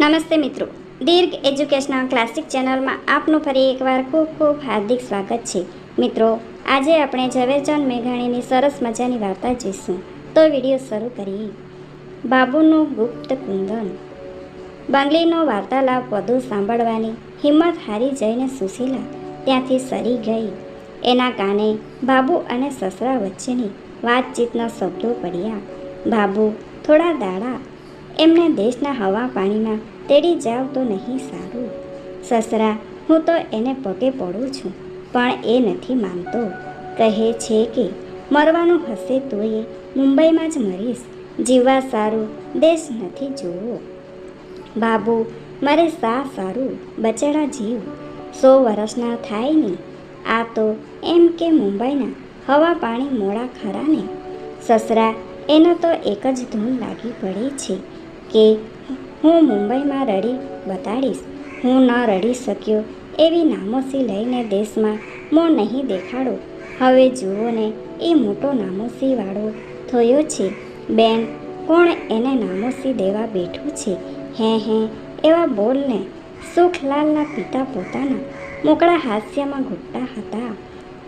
નમસ્તે મિત્રો. દીર્ઘ educational classic ચેનલમાં આપનું ફરી એકવાર ખૂબ ખૂબ હાર્દિક સ્વાગત છે. મિત્રો, આજે આપણે ઝવેરચંદ મેઘાણીની સરસ મજાની વાર્તા જોઈશું. તો વીડિયો શરૂ કરીએ. બાબુનું ગુપ્ત કુંદન. બંગલીનો વાર્તાલાપ વધુ સાંભળવાની હિંમત હારી જઈને સુશીલા ત્યાંથી સરી ગઈ. એના કાને બાબુ અને સસરા વચ્ચેની વાતચીતના શબ્દો પડ્યા. બાબુ થોડા દાડા એમને દેશના હવા પાણીમાં તેડી જાવ તો નહીં સારું. સસરા, હું તો એને પગે પડું છું, પણ એ નથી માનતો. કહે છે કે, મરવાનું હશે તો એ મુંબઈમાં જ મરીશ. જીવવા સારું, દેશ નથી જોવો. બાબુ, મારે સા સારું બચેડા જીવ. સો વર્ષના થાય ને, આ તો એમ કે મુંબઈના હવા પાણી મોડા ખરા ને. સસરા એનો તો એક જ ધૂન લાગી પડે છે કે હું મુંબઈમાં રડી બતાડીશ. હું ન રડી શક્યો એવી નામોસી લઈને દેશમાં મો નહીં દેખાડો. હવે જુઓ ને, એ મોટો નામોસીવાળો થયો છે. બેન, કોણ એને નામોસી દેવા બેઠું છે? હે હે, એવા બોલને સુખલાલના પિતા પોતાના મોકળા હાસ્યમાં ઘૂંટતા હતા.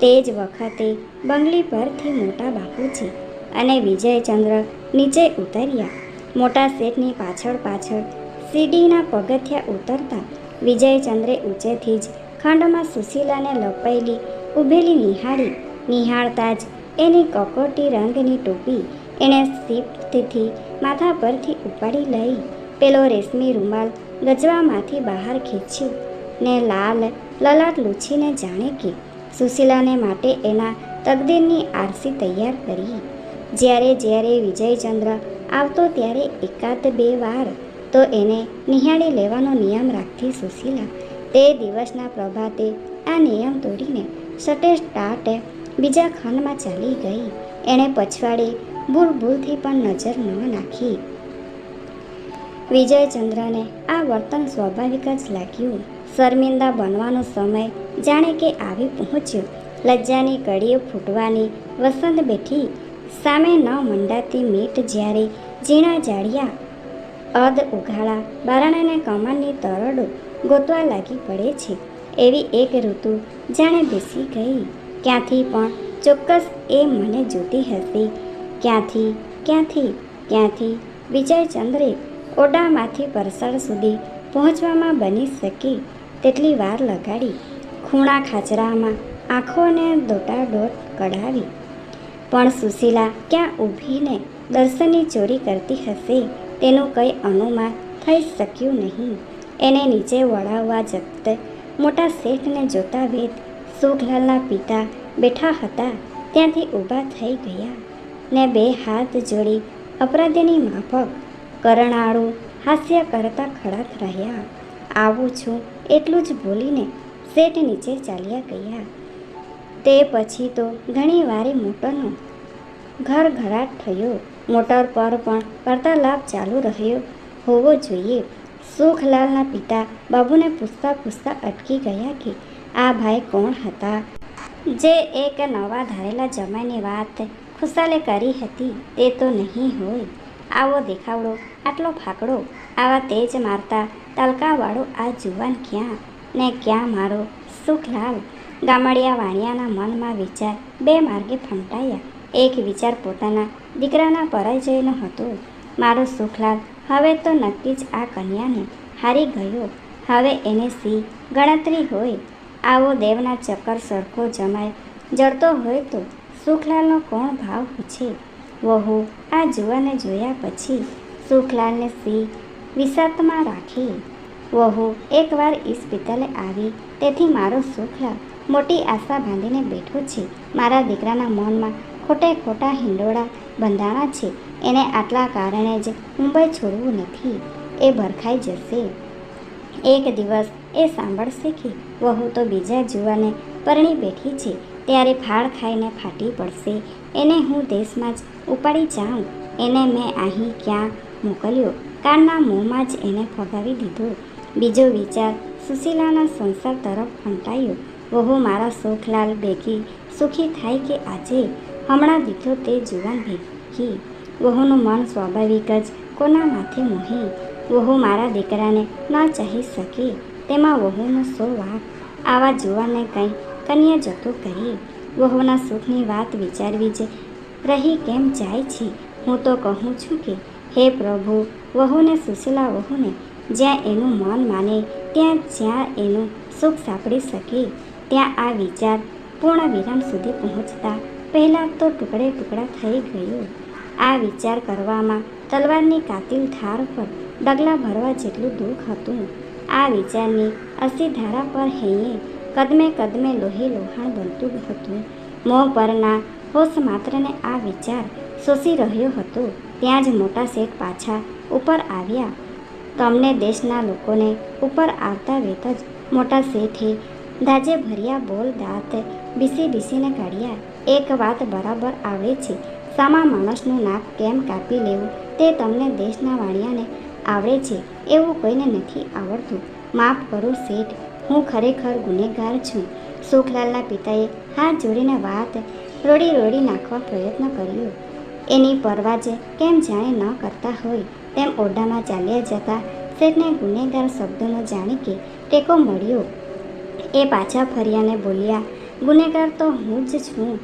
તે જ વખતે બંગલી પરથી મોટા બાપુજી અને વિજયચંદ્ર નીચે ઉતર્યા. મોટા શેઠની પાછળ પાછળ સીડીના પગથિયા ઉતરતા વિજયચંદ્રે ઊંચેથી જ ખંડમાં સુશીલાને લપાયેલી ઊભેલી નિહાળી. નિહાળતા જ એની કકોટી રંગની ટોપી એણે સીપથી માથા પરથી ઉપાડી લઈ. પેલો રેશમી રૂમાલ ગજવામાંથી બહાર ખેંચ્યો ને લાલ લલાટ લૂછીને જાણે કે સુશીલાને માટે એના તકદીરની આરસી તૈયાર કરી. જ્યારે જ્યારે વિજયચંદ્ર આવતો ત્યારે એકાદ બે વાર તો એને નિહાળી લેવાનો નિયમ રાખતી સુશીલા તે દિવસના પ્રભાતે આ નિયમ તોડીને સટે સ્ટાર્ટે બીજા ખંડમાં ચાલી ગઈ. એણે પછવાડે ભૂલ ભૂલથી પણ નજર ન નાખી. વિજયચંદ્રને આ વર્તન સ્વાભાવિક જ લાગ્યું. શર્મિંદા બનવાનો સમય જાણે કે આવી પહોંચ્યો. લજ્જાની કડીઓ ફૂટવાની વસંત બેઠી. સામે ન મંડાતી મીટ જ્યારે ઝીણા જાળિયા અદ ઉઘાડા બારણાને કમળની તરડો ગોતવા લાગી પડે છે. એવી એક ઋતુ જાણે બેસી ગઈ. ક્યાંથી પણ ચોક્કસ એ મને જોતી હશે. ક્યાંથી ક્યાંથી ક્યાંથી વિજયચંદ્રે ઓડામાંથી પરસાળ સુધી પહોંચવામાં બની શકે તેટલી વાર લગાડી. ખૂણા ખાચરામાં આંખોને દોટાડોટ કઢાવી. પણ સુશીલા ક્યાં ઊભીને દર્શનની ચોરી કરતી હશે? તેનું કંઈ અનુમાન થઈ શક્યું નહીં. એને નીચે વળાવવા જપ્ત મોટા શેઠને જોતા વેદ સુખલાલના પિતા બેઠા હતા. ત્યાંથી ઊભા થઈ ગયા ને બે હાથ જોડી અપરાધીની માફક કરણાળું હાસ્ય કરતા ખડા રહ્યા આવું છું એટલું જ બોલીને શેઠ નીચે ચાલ્યા ગયા. તે પછી તો ઘણી વારે મોટરનો ઘરઘરાટ થયો. મોટર પર પણ વાર્તાલાપ ચાલુ રહ્યો. હોવો જોઈએ. સુખલાલના પિતા બાબુને પૂછતા પૂછતા અટકી ગયા કે આ ભાઈ કોણ હતા? જે એક નવા ધારેલા જમાઈની વાત ખુશાલે કરી હતી તે તો નહીં હોય. આવો દેખાવડો, આટલો ફાકડો, આવા તેજ મારતા તલકાવાળો આ જુવાન ક્યાં ને ક્યાં મારો સુખલાલ? ગામડિયા વાણિયાના મનમાં વિચાર, બે માર્ગે ફંટાયા. એક વિચાર પોતાના દીકરાના પરાજયનો હતો. મારો સુખલાલ, હવે તો નક્કી જ આ કન્યાને હારી ગયો. હવે એને સી ગણતરી હોય. આવો દેવના ચક્કર સરખો જમાય. જડતો હોય તો સુખલાલનો કોણ ભાવ પૂછે? વહુ, આ જુવાને જોયા પછી સુખલાલને સી વિસાતમાં રાખી. વહુ, એકવાર ઇસ્પિતલે આવી. તેથી મારો સુખલાલ મોટી આશા બાંધીને બેઠો છે. મારા દીકરાના મનમાં ખોટે ખોટા હિંડોળા બંધાણા છે. એને આટલા કારણે જ મુંબઈ છોડવું નથી. એ ભરખાઈ જશે. એક દિવસ એ સાંભળશે કે વહુ તો બીજા જુવાને પરણી બેઠી છે. ત્યારે ફાળ ખાઈને ફાટી પડશે. એને હું દેશમાં જ ઉપાડી જાઉં. એને મેં અહીં ક્યાં મોકલ્યો? કાનના મોંમાં જ એને ફગાવી દીધો. બીજો વિચાર સુશીલાના સંસાર તરફ ફંટાયો. વહુ મારા સુખલાલ ભેગી સુખી થાય કે આજે? હમણાં દીધો તે જુવાન ભેગી વહુનું મન સ્વાભાવિક જ કોના માથે મોહી? વહુ મારા દીકરાને ન ચાહી શકી. તેમાં વહુનો સો વાક. આવા જુવાને કંઈ કન્યા જતો કરી વહુના સુખની વાત વિચારવી જ રહી કેમ જાય છે? હું તો કહું છું કે, હે પ્રભુ વહુને સુશીલા વહુને જ્યાં એનું મન માને, ત્યાં જ્યાં એનું સુખ સાંપડી શકે. ત્યાં આ વિચાર પૂર્ણ વિરામ સુધી પહોંચતા પહેલાં તો ટુકડે ટુકડા થઈ ગયો. આ વિચાર કરવામાં તલવારની કાતિલ ધાર પર ડગલા ભરવા જેટલું દુઃખ હતું. આ વિચારની અસી ધારા પર હૈયે કદમે કદમે લોહી લોહાણ બનતું હતું. મોં પરના હોશ માત્રને આ વિચાર શોષી રહ્યો હતો. ત્યાં જ મોટા શેઠ પાછા ઉપર આવ્યા. તમને દેશના લોકોને ઉપર આવતા વેત જ મોટા શેઠે દાજે ભર્યા બોલ દાંત, બીસી બીસીને કાઢ્યા. એક વાત બરાબર આવડે છે. સામા માણસનું નાક કેમ કાપી લેવું? તે તમને દેશના વાણિયાને આવડે છે. એવું કોઈને નથી આવડતું. માફ કરો શેઠ, હું ખરેખર ગુનેગાર છું. સુખલાલના પિતાએ હાથ જોડીને વાત રોડી રોડી નાખવા પ્રયત્ન કર્યો. એની પરવા જ કેમ જાણે ન કરતા હોય, તેમ ઓરડામાં ચાલ્યા જતા શેઠને ગુનેગાર શબ્દનો જાણી કે ટેકો મળ્યો. એ પાછા ફર્યાને બોલ્યા, ગુનેગાર તો હું જ છું.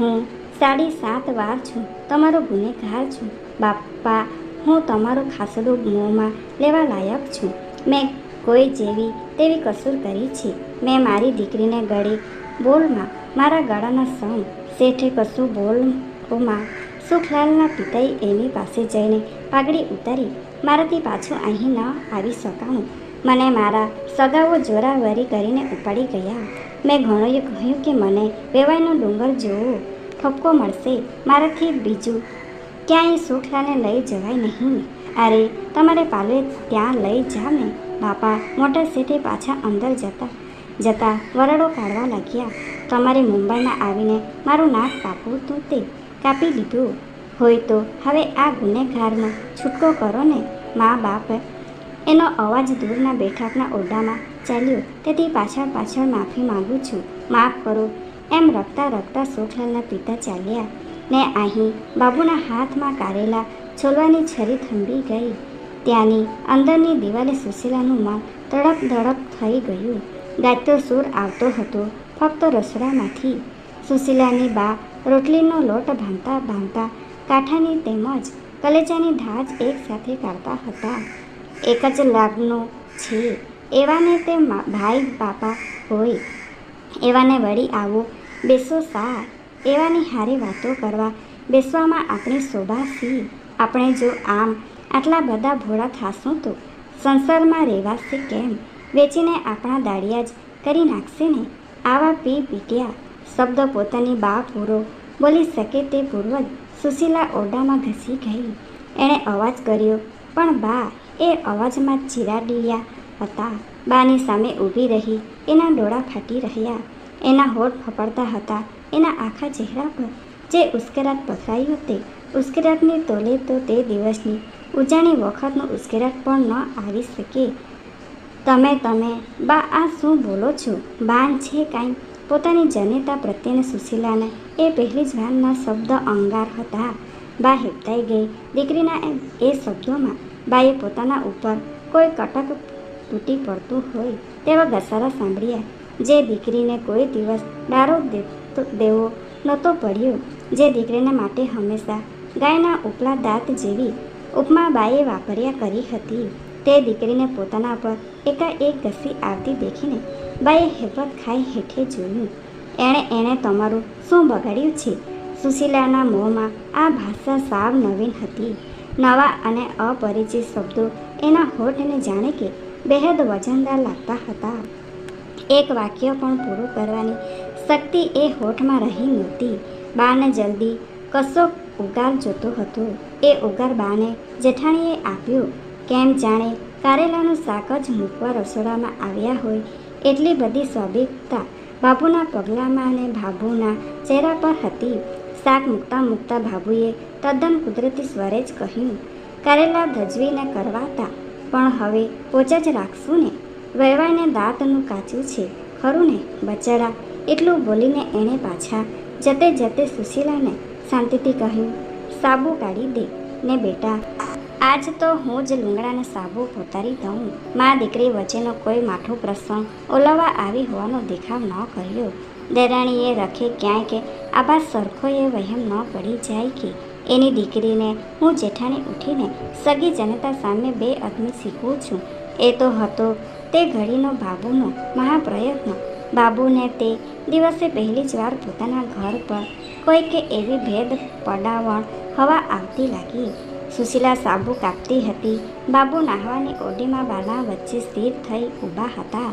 હું સાડી સાત વાર છું. તમારો ગુનેગાર છું. બાપા, હું તમારું ખાસડું મોંમાં લેવા લાયક છું. મેં કોઈ જેવી તેવી કસૂર કરી છે. મેં મારી દીકરીને ગળે બોલમાં, મારા ગળાના સંગ શેઠે કશું બોલમાં. સુખલાલના પિતાએ એની પાસે જઈને પાઘડી ઉતારી, મારાથી પાછું અહીં ન આવી શકાણું મને મારા સગાઓ જોરાવરી કરીને ઉપાડી ગયા. મેં ઘણોએ કહ્યું કે મને વેવાઈનો ડુંગર જોવો, ઠપકો મળશે, મારાથી બીજું ક્યાંય સુખલાને લઈ જવાય નહીં. અરે, તમારે પાલવે ત્યાં લઈ જાવ ને. બાપા મોટર શેઠે પાછા અંદર જતા જતા વરડો કાઢવા લાગ્યા. તમારે મુંબઈમાં આવીને મારું નાક કાપવું તું તે? કાપી લીધું. હોય તો હવે આ ગુનેગારનો છૂટકો કરો ને. મા બાપ એનો અવાજ દૂરના બેઠકના ઓરડામાં ચાલ્યો. તેથી પાછળ પાછળ માફી માંગુ છું. માફ કરો. એમ રખતા રખતા સુખલાલના પિતા ચાલ્યા. ને અહીં બાબુના હાથમાં કારેલા છોલવાની છરી થંભી ગઈ. ત્યાંની અંદરની દિવાલે સુશીલાનું મન તડપ ધડપ થઈ ગયું. ગાયતો સૂર આવતો હતો ફક્ત રસોડામાંથી. સુશીલાની બા રોટલીનો લોટ ભાંગતા ભાંગતા કાંઠાની તેમજ કલેજાની ધાજ એકસાથે કાઢતા હતા. એક જ લાગનો છે. એવાને તે ભાઈ, બાપા હોય. એવાને વળી આવો, બેસો સા એવાની હારે વાતો કરવા, બેસવામાં આપણી શોભા સી. આપણે જો આમ આટલા બધા ભોળા થાશું તો સંસારમાં રહેવાશે કેમ? વેચીને આપણા દાડિયા જ કરી નાખશે ને? આવા પી પીટ્યા શબ્દ પોતાની બા પૂરો બોલી શકે તે પૂર્વજ સુશીલા ઓરડામાં ઘસી ગઈ. એણે અવાજ કર્યો, પણ બા એ અવાજમાં ચીરાડીયા હતા. બાની સામે ઊભી રહી, એના ડોળા ફાટી રહ્યા. એના હોઠ ફફડતા હતા. એના આખા ચહેરા પર જે ઉશ્કેરાટ પથરાયું તે ઉશ્કેરાટની તોલે તો તે દિવસની ઉજાણી વખતનું ઉશ્કેરાટ પણ ન આવી શકે. તમે તમે, બા, આ શું બોલો છો? બાન છે કાંઈ? પોતાની જનેતા પ્રત્યેને સુશીલાને એ પહેલી જ વાનના શબ્દ અંગાર હતા. બા હેપતાઈ ગઈ. દીકરીના એ શબ્દોમાં બાએ પોતાના ઉપર કોઈ કટક તૂટી પડતું હોય તેવા ઘસારા સાંભળ્યા. જે દીકરીને કોઈ દિવસ દેતો, દેવો નહોતો પડ્યો. જે દીકરીને માટે હંમેશા ગાયના ઉપલા દાંત જેવી ઉપમા બાએ વાપર્યા કરી હતી. તે દીકરીને પોતાના પર એકાએક ઘસી આવતી દેખીને બાએ હેબત ખાઈ હેઠે જોયું. એણે એણે તમારું શું બગાડ્યું છે? સુશીલાના મોંમાં આ ભાષા સાવ નવીન હતી. નવા અને અપરિચિત શબ્દો એના હોઠને જાણે કે બેહદ વજનદાર લાગતા હતા. એક વાક્ય પણ પૂરું કરવાની શક્તિ એ હોઠમાં રહી નહોતી. બાને જલ્દી કશો ઉગાર જોતો હતો. એ ઉગાર બાને જેઠાણીએ આપ્યો, કેમ જાણે કારેલાનું શાક જ મૂકવા રસોડામાં આવ્યા હોય એટલી બધી સ્વાભાવિકતા બાબુના પગલામાં અને ભાભુના ચહેરા પર હતી. શાક મૂકતા મૂકતા ભાભુએ તદ્દન કુદરતી સ્વરે જ કહ્યું, કારેલા ધજવીને કરવાતા, પણ હવે પોચા જ રાખશું ને વહેવાઈને દાંતનું કાચું છે ખરું ને બચારા, એટલું બોલીને એણે પાછા જતે જતે સુશીલાને શાંતિથી કહ્યું, સાબુ કાઢી દે, ને બેટા, આજ તો હું જ લુંગડાને સાબુ પોતારી દઉં. મા દીકરી વચ્ચેનો કોઈ માઠો પ્રસંગ ઓલવવા આવી હોવાનો દેખાવ ન કર્યો. દેરાણીએ રખે ક્યાંય કે આબા સરખો એ વહેમ ન પડી જાય કે. એની દીકરીને હું જેઠાણી ઉઠીને સગી જનતા સામે બે અદમી શીખવું છું. એ તો હતો તે ઘડીનો બાબુનો મહાપ્રયત્ન. બાબુને તે દિવસે પહેલી જ વાર પોતાના ઘર પર કોઈ કે એવી ભેદ પડાવણ હવા આવતી લાગી. સુશીલા સાબુ કાપતી હતી. બાબુ નાહવાની ઓડીમાં બાલા વચ્ચે સ્થિર થઈ ઊભા હતા.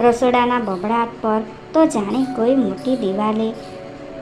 રસોડાના બબડાટ પર તો જાણે કોઈ મોટી દિવાલે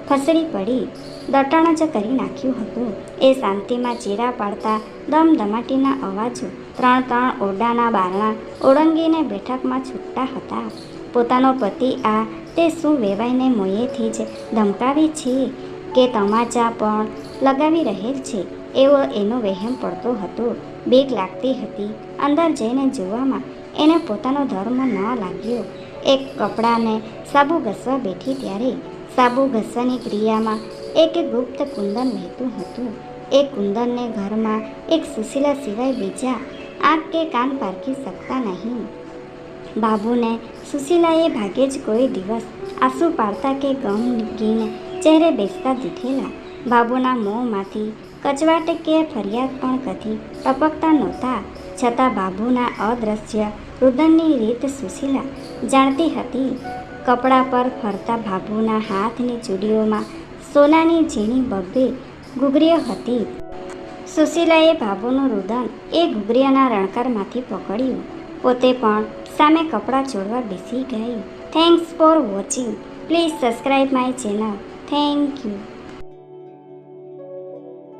ખસડી પડી. દટાણ જ કરી નાખ્યું હતું. એ શાંતિમાં ચીરા પાડતા દમદમાટીના અવાજો ત્રણ ત્રણ ઓરડાના બારણા ઓળંગીને બેઠકમાં છૂટતા હતા. પોતાનો પતિ આ તે શું વેવાઈને મોયેથી જ ધમકાવી છે કે તમાચા પણ લગાવી રહેલ છે? એવો એનો વહેમ પડતો હતો. બીક લાગતી હતી. અંદર જઈને જોવામાં એને પોતાનો ધર્મ ન લાગ્યો. એક કપડાને સાબુ ઘસવા બેઠી ત્યારે સાબુ ઘસવાની ક્રિયામાં એક ગુપ્ત કુંદન વહેતું હતું. એ કુંદનને ઘરમાં એક સુશીલા સિવાય બીજા આંખ કે કાન પારખી શકતા નહીં. બાબુને સુશીલાએ ભાગ્યે જ કોઈ દિવસ આંસુ પાડતા કે ગમગીને ચહેરે બેસતા દીઠેલા બાબુના મોંમાંથી કચવાટ કે ફરિયાદ પણ કદી ટપકતા નહોતા. છતાં બાબુના અદ્રશ્ય રુદનની રીત સુશીલા જાણતી હતી. કપડા પર ફરતા બાબુના હાથની ચૂડીઓમાં સોનાની ઝીણી બબ્બે ગુગરીઓ હતી. સુશીલાએ બાબુનું રુદન એ ગુગરીયાના રણકારમાંથી પકડ્યું. પોતે પણ સામે કપડાં છોડવા બેસી ગઈ. Thanks for watching please subscribe my channel thank you